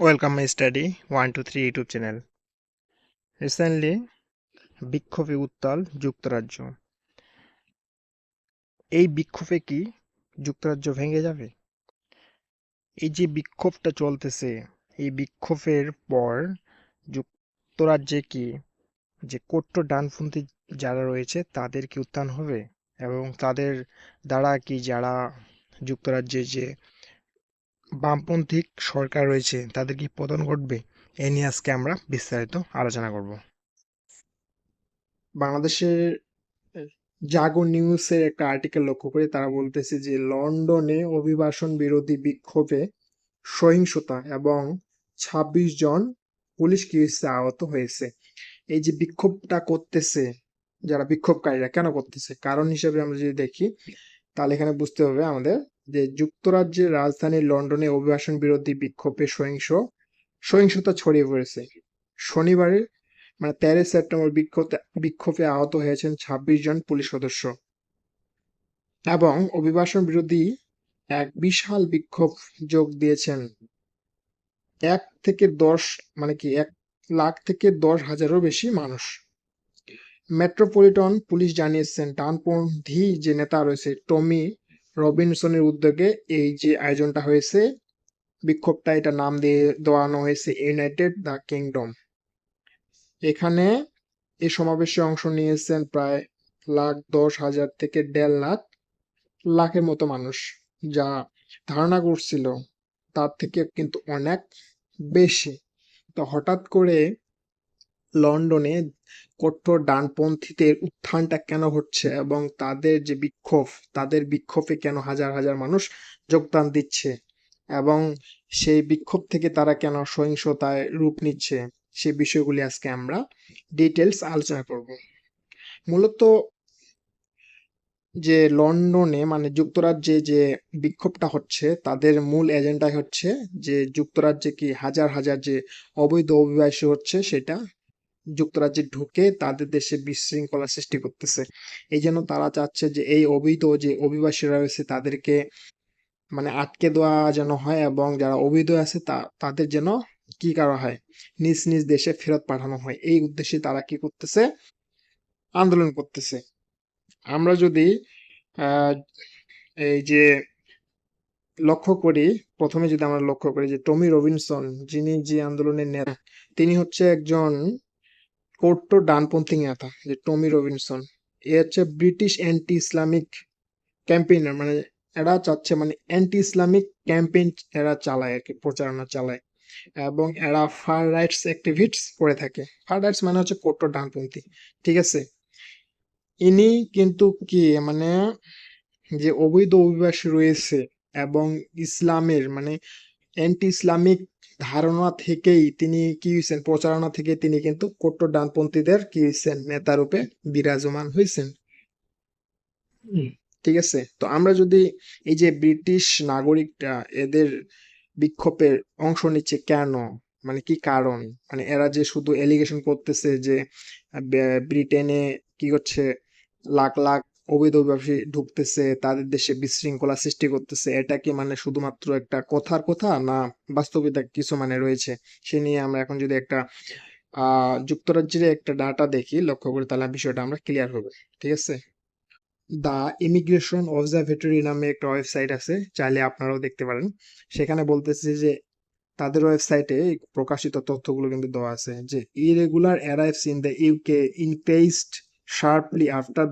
Welcome my study. 1 to 3 YouTube channel. Recently, বিক্ষোভে উত্তাল যুক্তরাজ্য। এই বিক্ষোভে কি যুক্তরাজ্য ভেঙে যাবে? এই যে বিক্ষোভটা চলতেছে এই বিক্ষোভের পর যুক্তরাজ্যে কি যে কট্টর ডানপন্থী যারা রয়েছে তাদের কি উত্থান হবে? এবং তাদের দ্বারা কি যারা যুক্তরাজ্যে যে বামপন্থী সরকার রয়েছে, তাদের কি পতন ঘটবে? এ নিয়ে আজকে আমরা বিস্তারিত আলোচনা করব। বাংলাদেশের জাগো নিউজের একটা আর্টিকেল লক্ষ্য করে তারা বলতেছে যে, লন্ডনে অভিবাসন বিরোধী বিক্ষোভে সহিংসতা এবং ২৬ জন পুলিশ কেসে আহত হয়েছে। এই যে বিক্ষোভটা করতেছে, যারা বিক্ষোভকারীরা, কেন করতেছে? কারণ হিসেবে আমরা যদি দেখি, তাহলে এখানে বুঝতে হবে আমাদের যে যুক্তরাজ্যের রাজধানী লন্ডনে অভিবাসন বিরোধী বিক্ষোভে সহিংস, সহিংসতা ছড়িয়ে পড়েছে। শনিবারে মানে তেরোই সেপ্টেম্বর বিক্ষোভে বিক্ষোভে আহত হয়েছেন ছাব্বিশ জন পুলিশ সদস্য। এবং অভিবাসন বিরোধী এক বিশাল বিক্ষোভ যোগ দিয়েছেন। এক থেকে দশ মানে কি, এক লাখ থেকে দশ হাজারও বেশি মানুষ। মেট্রোপলিটন পুলিশ জানিয়েছেন, ডানপন্থী যে নেতা রয়েছে, টমি রবিনসনের উদ্যোগে এই যে আয়োজনটা হয়েছে, বিক্ষোভটা এটা নাম দিয়ে দেওয়ানো হয়েছে ইউনাইটেড দ্য কিংডম এখানে এই সমাবেশে অংশ নিয়েছেন প্রায় লাখ দশ হাজার থেকে দেড় লাখ, লাখের মতো মানুষ। যা ধারণা করছিল তার থেকে কিন্তু অনেক বেশি। তো হঠাৎ করে লন্ডনে কঠোর ডানপন্থীদের উত্থানটা কেন হচ্ছে এবং তাদের যে বিক্ষোভ, তাদের বিক্ষোভে কেন হাজার হাজার মানুষ যোগদান দিচ্ছে এবং সেই বিক্ষোভ থেকে তারা কেন সহিংসতায় রূপ নিচ্ছে সেই বিষয়গুলি আজকে আমরা ডিটেলস আলোচনা করব। মূলত যে লন্ডনে মানে যুক্তরাজ্যে যে বিক্ষোভটা হচ্ছে, তাদের মূল এজেন্ডাই হচ্ছে যে যুক্তরাজ্যে কি হাজার হাজার যে অবৈধ অভিবাসী হচ্ছে সেটা যুক্তরাজ্যে ঢুকে তাদের দেশে বিশৃঙ্খলা সৃষ্টি করতেছে। এই জন্য তারা চাচ্ছে যে এই অবৈধ যে অভিবাসীরা রয়েছে তাদেরকে মানে আটকে দেওয়া যেন হয় এবং যারা অবৈধ আছে তা, তাদের যেন কি করা হয়? নিজ নিজ দেশে ফেরত পাঠানো হয়। এই উদ্দেশ্যে তারা কি করতেছে? আন্দোলন করতেছে। আমরা যদি এই যে লক্ষ্য করি, প্রথমে যদি আমরা লক্ষ্য করি যে টমি রবিনসন, যিনি যে আন্দোলনের নেতা, তিনি হচ্ছে একজন কট্টর ডানপন্থী নেতা যে টমি রবিনসন। এ হচ্ছে ব্রিটিশ অ্যান্টি ইসলামিক ক্যাম্পেইনার মানে এরা চাচ্ছে মানে অ্যান্টি ইসলামিক ক্যাম্পেইন এরা চালায় আর কি, প্রচারণা চালায়। এবং এরা ফার রাইটস অ্যাক্টিভিস্ট করে থাকে। ফার রাইটস মানে হচ্ছে কট্টর ডানপন্থী, ঠিক আছে? ইনি কিন্তু কি মানে যে অবৈধ অভিবাসী রয়েছে এবং ইসলামের মানে অ্যান্টি ইসলামিক ধারণা থেকেই তিনি কি হয়েছেন প্রচারণা থেকে তিনি কিন্তু কট্টর ডানপন্থীদের কি হয়েছেন নেতারূপে বিরাজমান হয়েছেন ঠিক আছে? তো আমরা যদি এই যে ব্রিটিশ নাগরিকরা এদের বিক্ষোভের অংশ নিচ্ছে কেন? মানে কি কারণ? মানে এরা যে শুধু এলিগেশন করতেছে যে ব্রিটেনে কি হচ্ছে? লাখ লাখ অবৈধ অভিবাসী ঢুকতেছে, তাদের দেশে বিশৃঙ্খলা সৃষ্টি করতেছে, এটা কি মানে শুধুমাত্র একটা কথার কথা না বাস্তবিকতা কিছু মানে রয়েছে? সে নিয়ে আমরা এখন যদি একটা যুক্তরাজ্যের একটা ডাটা দেখি, লক্ষ্য করি তাহলে বিষয়টা আমরা ক্লিয়ার হবে, ঠিক আছে? দ্য ইমিগ্রেশন অবজারভেটরি নামে একটা ওয়েবসাইট আছে, চাইলে আপনারাও দেখতে পারেন। সেখানে বলতেছে যে, তাদের ওয়েবসাইটে প্রকাশিত তথ্যগুলো কিন্তু দেওয়া আছে যে irregular arrives in the UK increased sharply after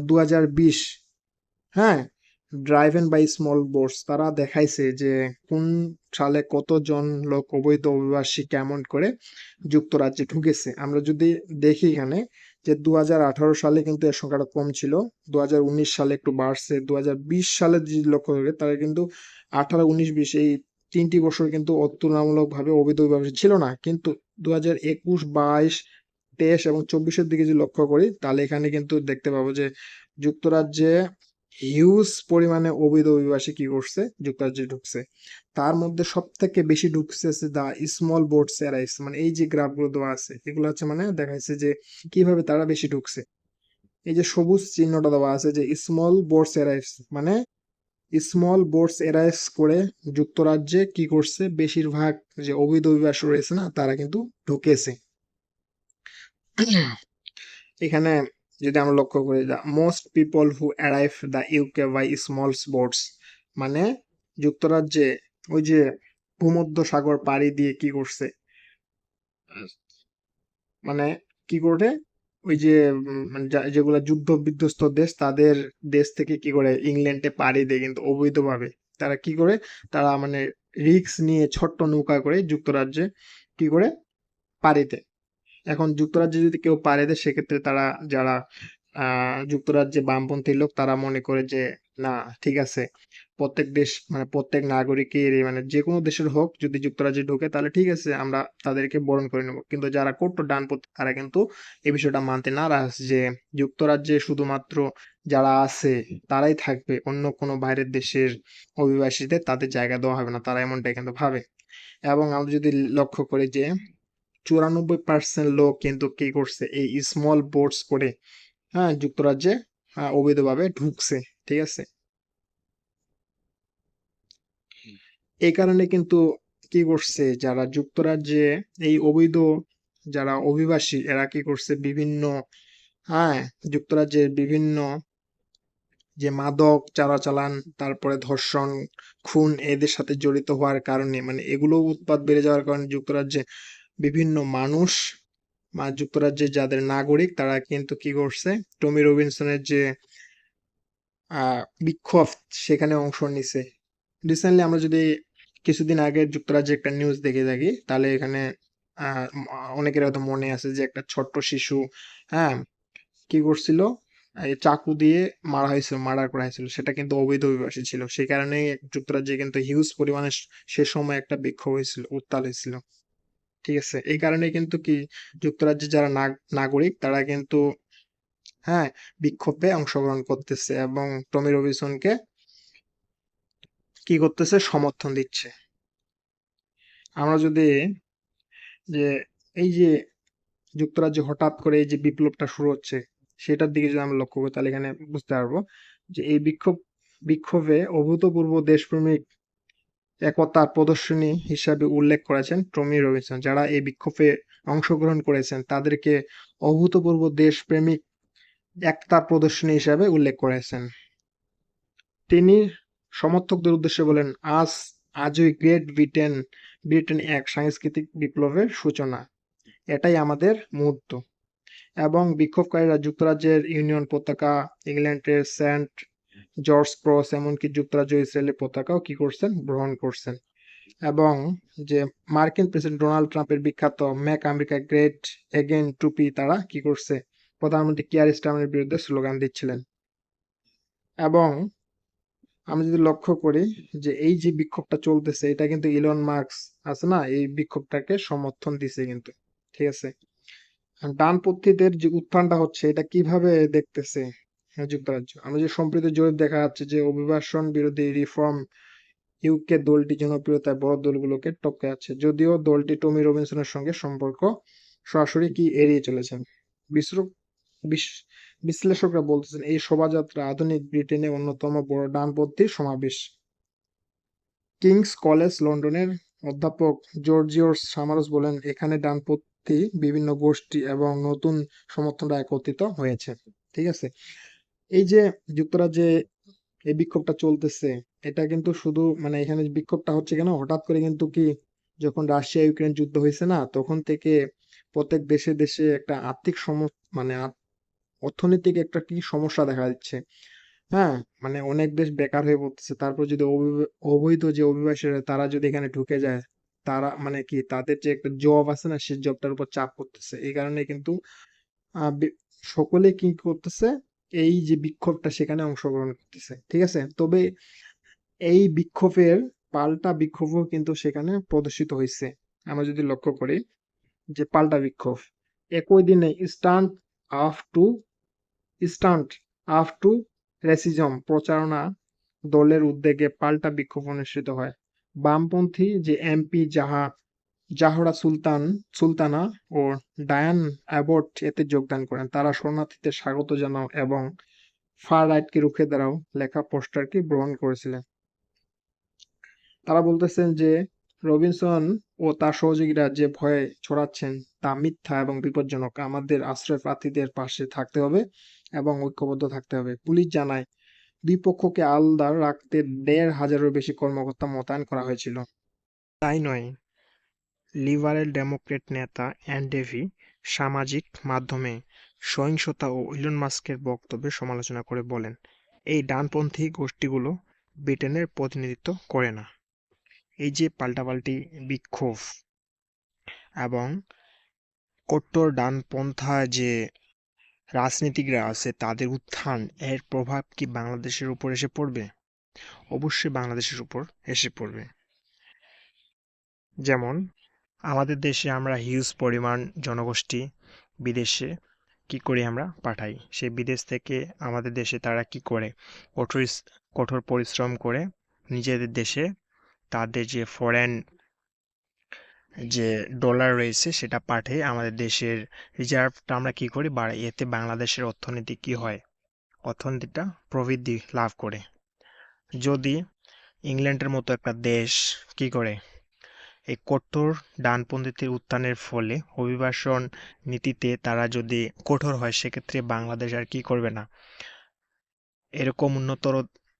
দু হাজার বিশ। হ্যাঁ ড্রাইভেন বাই স্মল বোটস তারা দেখাইছে যে কোন সালে কতজন লোক অবৈধ অভিবাসী কেমন করে যুক্তরাজ্যে ঢুকেছে। আমরা যদি দেখি এখানে যে দু হাজার আঠারো সালে কিন্তু এর সংখ্যাটা কম ছিল দু হাজার উনিশ সালে একটু বাড়ছে দু হাজার বিশ সালে যদি লক্ষ্য করে তারা কিন্তু আঠারো, উনিশ, বিশ এই তিনটি বছর কিন্তু অতুলনামূলকভাবে অবৈধ অভিবাসী ছিল না। কিন্তু দু হাজার একুশ, বাইশ তেইশ এবং চব্বিশের দিকে যদি লক্ষ্য করি, তাহলে এখানে কিন্তু দেখতে পাবো যে যুক্তরাজ্যে হিউজ পরিমাণে অবৈধ অভিবাসী কি করছে? যুক্তরাজ্যে ঢুকছে। তার মধ্যে সব থেকে বেশি ঢুকছে দা স্মল বোর্ড অ্যারাইভস মানে এই যে গ্রাফগুলো দেওয়া আছে, এগুলো হচ্ছে মানে দেখাইছে যে কীভাবে তারা বেশি ঢুকছে। এই যে সবুজ চিহ্নটা দেওয়া আছে যে স্মল বোর্ডস অ্যারাইভস মানে স্মল বোটস এরাইস করে যুক্তরাজ্যে কি করছে? বেশিরভাগ যে অবৈধ অভিবাসী রয়েছে না, তারা কিন্তু ঢুকেছে। এখানে যদি আমরা লক্ষ্য করি most people who arrive the UK by small boats মানে যুক্তরাজ্যে ওই যে ভূমধ্য সাগর পাড়ি দিয়ে কি করছে? মানে কি করে ওই যে মানে যেগুলা যুদ্ধ বিধ্বস্ত দেশ, তাদের দেশ থেকে কি করে ইংল্যান্ডে পাড়ি দেয় কিন্তু অবৈধভাবে। তারা কি করে? তারা মানে রিক্স নিয়ে ছোট্ট নৌকা করে যুক্তরাজ্যে কি করে? পাড়ি দেয়। এখন যুক্তরাজ্যে যদি কেউ পারে দেয় সেক্ষেত্রে তারা যারা যুক্তরাজ্যে বামপন্থী লোক তারা মনে করে যে, না, ঠিক আছে। প্রত্যেক দেশ মানে প্রত্যেক নাগরিকের মানে যে কোনো দেশের হোক যদি যুক্তরাজ্যে ঢোকে তাহলে ঠিক আছে, আমরা তাদেরকে বরণ করে নেব। কিন্তু যারা কট্টর ডানপন্থী তারা কিন্তু এই বিষয়টা মানতে নারাজ যে যুক্তরাজ্যে শুধুমাত্র যারা আছে তারাই থাকবে, অন্য কোনো বাইরের দেশের অভিবাসীদের তাদের জায়গা দেওয়া হবে না, তারা এমনটাই কিন্তু ভাবে। এবং আমরা যদি লক্ষ্য করি যে চুরানব্বই পার্সেন্ট লোক কিন্তু কি করছে এই স্মল বোটস করে হ্যাঁ যুক্তরাজ্যে আহ, অবৈধভাবে ঢুকছে ঠিক আছে? এই কারণে কিন্তু কি করছে যারা যুক্তরাজ্যে এই অবৈধ যারা অভিবাসী এরা কি করছে বিভিন্ন হ্যাঁ যুক্তরাজ্যের বিভিন্ন যে মাদক চালাচালান তারপরে ধর্ষণ খুন এদের সাথে জড়িত হওয়ার কারণে মানে এগুলো উৎপাদ বেড়ে যাওয়ার কারণে যুক্তরাজ্যে বিভিন্ন মানুষ যুক্তরাজ্যের যাদের নাগরিক, তারা কিন্তু কি করছে? টমি রবিনসনের যে বিক্ষোভ সেখানে অংশ নিছে। রিসেন্টলি আমরা যদি কিছুদিন আগে যুক্তরাজ্যে একটা নিউজ দেখে থাকি, তাহলে এখানে অনেকের হয়তো মনে আছে যে একটা ছোট্ট শিশু হ্যাঁ কি করছিল? চাকু দিয়ে মারা হয়েছিল, মার্ডার করা হয়েছিল। সেটা কিন্তু অবৈধ অভিবাসী ছিল। সেই কারণে যুক্তরাজ্যে কিন্তু হিউজ পরিমাণে সে সময় একটা বিক্ষোভ হয়েছিল, উত্তাল হয়েছিল। ঠিক আছে, এই কারণে কিন্তু কি যুক্তরাজ্যে যারা নাগরিক তারা কিন্তু হ্যাঁ বিক্ষোভে অংশগ্রহণ করতেছে এবং টমি রবিনসনকে কি করতেছে? সমর্থন দিচ্ছে। আমরা যদি যে এই যে যুক্তরাজ্যে হঠাৎ করে এই যে বিপ্লবটা শুরু হচ্ছে, সেটার দিকে যদি আমরা লক্ষ্য করি, তাহলে এখানে বুঝতে পারব যে এই বিক্ষোভ, বিক্ষোভে অভূতপূর্ব দেশপ্রেমিক একতার প্রদর্শনী হিসাবে উল্লেখ করেছেন টমি রবিনসন। যারা এই বিক্ষোভে অংশগ্রহণ করেছেন, তাদেরকে অভূতপূর্ব দেশপ্রেমিক একতার প্রদর্শনী হিসাবে উল্লেখ করেছেন। তিনি সমর্থকদের উদ্দেশ্যে বলেন, আজ আজই গ্রেট ব্রিটেন ব্রিটেন এক সাংস্কৃতিক বিপ্লবের সূচনা। এটাই আমাদের মুহূর্ত। এবং বিক্ষোভকারীরা যুক্তরাজ্যের ইউনিয়ন পতাকা, ইংল্যান্ডের সেন্ট জর্জ ক্রস এমনকি যুক্তরাজ্য ইসরায়েলের পতাকাও কি করছেন? গ্রহণ করছেন। এবং যে মার্কিন প্রেসিডেন্ট ডোনাল্ড ট্রাম্পের বিখ্যাত মেক আমেরিকা গ্রেট এগেন টুপি তারা কি করছে? প্রধানমন্ত্রী কিয়ার স্টারমারের বিরুদ্ধে স্লোগান দিচ্ছিলেন। এবং আমি যদি লক্ষ্য করি যে এই যে বিক্ষোভটা চলতেছে, এটা কিন্তু ইলন মার্কস আছে না? এই বিক্ষোভটাকে সমর্থন দিছে কিন্তু। ঠিক আছে? ডানপন্থীদের যে উত্থানটা হচ্ছে, এটা কীভাবে দেখতেছে? যুক্তরাজ্য। আমরা যে সম্প্রতি জরিপ দেখা যাচ্ছে যে অভিবাসন বিরোধী রিফর্ম ইউকে দলটি জনপ্রিয়তায় বড় দলগুলোকে টপকে আছে, যদিও দলটি টমি রবিনসনের সঙ্গে সম্পর্ক সরাসরি কি এড়িয়ে চলেছেন? বিশ্লেষকরা বলতেছেন, এই শোভাযাত্রা আধুনিক ব্রিটেনে অন্যতম বড় ডানপন্থী সমাবেশ। কিংস কলেজ লন্ডনের অধ্যাপক জর্জিওস সামারস বলেন, এখানে ডানপন্থী বিভিন্ন গোষ্ঠী এবং নতুন সমর্থনরা একত্রিত হয়েছে। ঠিক আছে? এই যে যুক্তরাজ্যে এই বিক্ষোভটা চলতেছে, এটা কিন্তু শুধু মানে এখানে বিক্ষোভটা হচ্ছে কেন? হঠাৎ করে কিন্তু কি যখন রাশিয়া ইউক্রেন যুদ্ধ হয়েছে না, তখন থেকে প্রত্যেক দেশে দেশে একটা আর্থিক সম মানে অর্থনৈতিক একটা কি সমস্যা দেখা দিচ্ছে। হ্যাঁ মানে অনেক দেশ বেকার হয়ে পড়তেছে। তারপর যদি অবৈ- অবৈধ যে অভিবাসীরা তারা যদি এখানে ঢুকে যায়, তারা মানে কি তাদের যে একটা জব আছে না, সেই জবটার উপর চাপ পড়তেছে। এই কারণে কিন্তু সকলে কি করতেছে এই যে বিক্ষোভটা সেখানে অংশগ্রহণ করতেছে, ঠিক আছে? তবে এই বিক্ষোভের পাল্টা বিক্ষোভও কিন্তু সেখানে প্রদর্শিত হয়েছে আমরা যদি লক্ষ্য করি যে পাল্টা বিক্ষোভ, একই দিনে stand up to, stand up to racism প্রচারণা দলের উদ্যোগে পাল্টা বিক্ষোভ অনুষ্ঠিত হয়। বামপন্থী যে এমপি যাহা জাহরা সুলতান, সুলতানা ও ডায়ান অ্যাবট এতে যোগদান করেন। তারা শরণার্থীদের স্বাগত জানাও এবং ফার রাইটকে রুখে দাঁড়াও লেখা পোস্টারকে গ্রহণ করেছিলেন। তারা বলতেছেন যে, রবিনসন ও তার সহযোগীরা যে ভয়ে ছড়াচ্ছেন তা মিথ্যা এবং বিপজ্জনক। আমাদের আশ্রয় প্রার্থীদের পাশে থাকতে হবে এবং ঐক্যবদ্ধ থাকতে হবে। পুলিশ জানায় দুই পক্ষকে আলাদা রাখতে দেড় হাজারেরও বেশি কর্মকর্তা মোতায়েন করা হয়েছিল। তাই নয়। লিবারেল ডেমোক্রেট নেতা অ্যান্ডেভি সামাজিক মাধ্যমে সহিংসতা ও ইলন মাস্কের বক্তব্যের সমালোচনা করে বলেন, এই ডানপন্থী গোষ্ঠীগুলো ব্রিটেনের প্রতিনিধিত্ব করে না। এই যে পাল্টাপাল্টি বিক্ষোভ এবং কট্টর ডানপন্থা যে রাজনীতিকরা আছে, তাদের উত্থান, এর প্রভাব কি বাংলাদেশের উপর এসে পড়বে? অবশ্যই বাংলাদেশের উপর এসে পড়বে। যেমন আমাদের দেশে আমরা হিউজ পরিমাণ জনগোষ্ঠী বিদেশে কি করি আমরা? পাঠাই। সেই বিদেশ থেকে আমাদের দেশে তারা কি করে? কঠোর কঠোর পরিশ্রম করে নিজেদের দেশে তাদের যে ফরেন যে ডলার রয়েছে সেটা পাঠিয়ে আমাদের দেশের রিজার্ভটা আমরা কি করি? বাড়াই। এতে বাংলাদেশের অর্থনীতি কি হয়? অর্থনীতিটা প্রবৃদ্ধি লাভ করে। যদি ইংল্যান্ডের মতো একটা দেশ কি করে? এই কঠোর ডানপন্থীদের উত্থানের ফলে অভিবাসন নীতিতে তারা যদি কঠোর হয়, সেক্ষেত্রে বাংলাদেশ আর কি করবে না? এরকম উন্নতর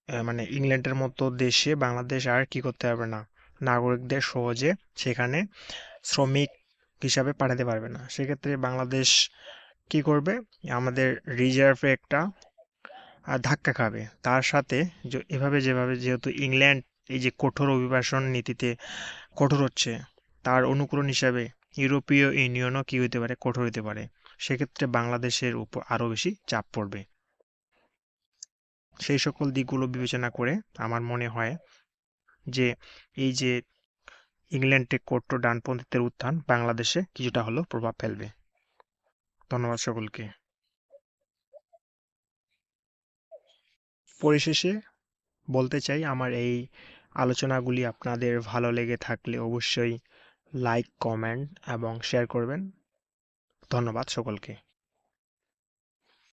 মানে ইংল্যান্ডের মতো দেশে বাংলাদেশ আর কি করতে পারবে না? নাগরিকদের সহজে সেখানে শ্রমিক হিসাবে পাঠাতে পারবে না। সেক্ষেত্রে বাংলাদেশ কি করবে? আমাদের রিজার্ভে একটা ধাক্কা খাবে। তার সাথে এভাবে যেভাবে যেহেতু ইংল্যান্ড এই যে কঠোর অভিবাসন নীতিতে কঠোর হচ্ছে। তার অনুকরণ হিসাবে ইউরোপীয় ইউনিয়নও কি হতে পারে? কঠোর হতে পারে। সেক্ষেত্রে বাংলাদেশের উপর আরও বেশি চাপ পড়বে। সেই সকল দিকগুলো বিবেচনা করে আমার মনে হয় যে এই যে ইংল্যান্ডে কট্টর ডানপন্থীদের উত্থান, বাংলাদেশে কিছুটা হলেও প্রভাব ফেলবে। ধন্যবাদ সকলকে। পরিশেষে বলতে চাই, আমার এই আলোচনাগুলি আপনাদের ভালো লেগে থাকলে অবশ্যই লাইক কমেন্ট এবং শেয়ার করবেন। ধন্যবাদ সকলকে।